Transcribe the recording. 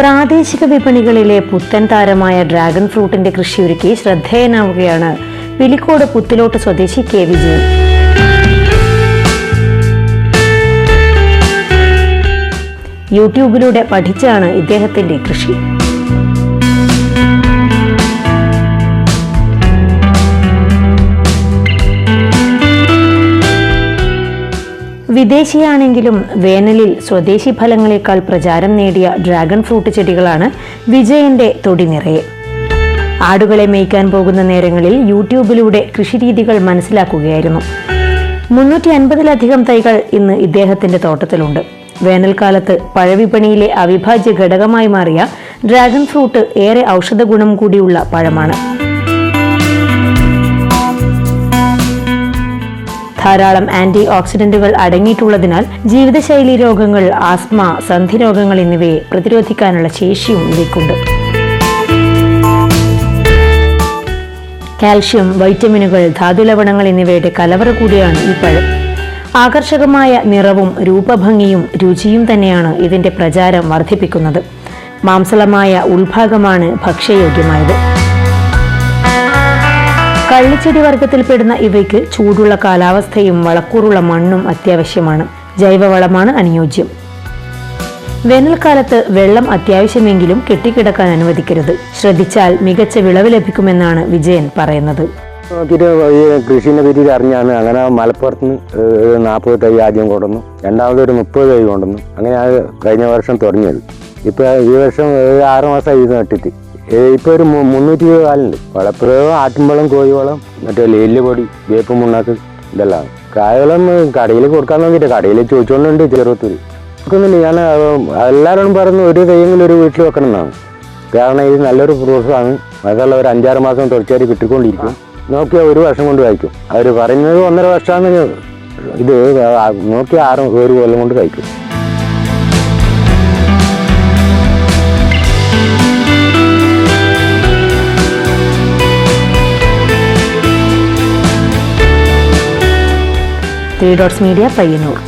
പ്രാദേശിക വിപണികളിലെ പുത്തൻ താരമായ ഡ്രാഗൺ ഫ്രൂട്ടിന്റെ കൃഷിയൊരുക്കി ശ്രദ്ധേയനാവുകയാണ് പിലിക്കോട് പുത്തിലോട്ട് സ്വദേശി കെ വിജയൻ. യൂട്യൂബിലൂടെ പഠിച്ചാണ് ഇദ്ദേഹത്തിന്റെ കൃഷി. വിദേശിയാണെങ്കിലും വേനലിൽ സ്വദേശി ഫലങ്ങളെക്കാൾ പ്രചാരം നേടിയ ഡ്രാഗൺ ഫ്രൂട്ട് ചെടികളാണ് വിജയന്റെ തൊടി നിറയെ. ആടുകളെ മേയ്ക്കാൻ പോകുന്ന നേരങ്ങളിൽ യൂട്യൂബിലൂടെ കൃഷിരീതികൾ മനസ്സിലാക്കുകയായിരുന്നു. മുന്നൂറ്റി അൻപതിലധികം തൈകൾ ഇന്ന് ഇദ്ദേഹത്തിന്റെ തോട്ടത്തിലുണ്ട്. വേനൽക്കാലത്ത് പഴവിപണിയിലെ അവിഭാജ്യ ഘടകമായി മാറിയ ഡ്രാഗൺ ഫ്രൂട്ട് ഏറെ ഔഷധ ഗുണം കൂടിയുള്ള പഴമാണ്. ധാരാളം ആന്റി ഓക്സിഡന്റുകൾ അടങ്ങിയിട്ടുള്ളതിനാൽ ജീവിതശൈലി രോഗങ്ങൾ ആസ്മ സന്ധി രോഗങ്ങൾ എന്നിവയെ പ്രതിരോധിക്കാനുള്ള ശേഷിയും ഇവയ്ക്കുണ്ട്. കാൽഷ്യം വൈറ്റമിനുകൾ ധാതുലവണങ്ങൾ എന്നിവയുടെ കലവറ കൂടിയാണ് ഈ പഴം. ആകർഷകമായ നിറവും രൂപഭംഗിയും രുചിയും തന്നെയാണ് ഇതിന്റെ പ്രചാരം വർദ്ധിപ്പിക്കുന്നത്. മാംസളമായ ഉൾഭാഗമാണ് ഭക്ഷ്യയോഗ്യമായത്. കള്ളിച്ചെടി വർഗത്തിൽപ്പെടുന്ന ഇവയ്ക്ക് ചൂടുള്ള കാലാവസ്ഥയും വളക്കൂറുള്ള മണ്ണും അത്യാവശ്യമാണ്. ജൈവവളമാണ് അനുയോജ്യം. വേനൽക്കാലത്ത് വെള്ളം അത്യാവശ്യമെങ്കിലും കെട്ടിക്കിടക്കാൻ അനുവദിക്കരുത്. ശ്രദ്ധിച്ചാൽ മികച്ച വിളവ് ലഭിക്കുമെന്നാണ് വിജയൻ പറയുന്നത്. ഈ കൃഷിനെ പറ്റി അറിഞ്ഞാണ് അങ്ങനെ മലപ്പുറത്ത് നിന്ന് നാൽപ്പത് തൈ ആദ്യം കൊണ്ടുവന്നു. രണ്ടാമത് ഒരു മുപ്പത് തൈ കൊണ്ടുവന്നു. അങ്ങനെ കഴിഞ്ഞ വർഷം തുടങ്ങിയത്. ഇപ്പൊ ഈ വർഷം ആറ് മാസമായി ഇത് നട്ടിട്ട്. ഇപ്പോൾ ഒരു മുന്നൂറ്റി ഇരുപത് കാലുണ്ട്. വളപ്പുഴ ആട്ടിൻവളം കോഴിവളം മറ്റേ ലേല്ലുപൊടി വേപ്പ് മുണ്ണാക്ക് ഇതെല്ലാം. കായവളം കടയിൽ കൊടുക്കാൻ നോക്കിയിട്ട് കടയിൽ ചോദിച്ചുകൊണ്ടുണ്ട് ചെറുത്തൂര് നോക്കുന്നുണ്ട് ഞാൻ എല്ലാവരോടും പറഞ്ഞു ഒരു തെയ്യെങ്കിലും ഒരു വീട്ടിൽ വെക്കണം എന്നാണ്. കാരണം ഇത് നല്ലൊരു പ്രോസസ്സാണ് അതുള്ള ഒരു അഞ്ചാറ് മാസം തുടർച്ചയായിട്ട് കിട്ടിക്കൊണ്ടിരിക്കും. നോക്കിയാൽ ഒരു വർഷം കൊണ്ട് കഴിക്കും. അവർ പറയുന്നത് ഒന്നര വർഷമാണ് ഇത്. നോക്കിയാൽ ആറ് ഒരു കൊല്ലം കൊണ്ട് കഴിക്കും. Three dots media Payyanur.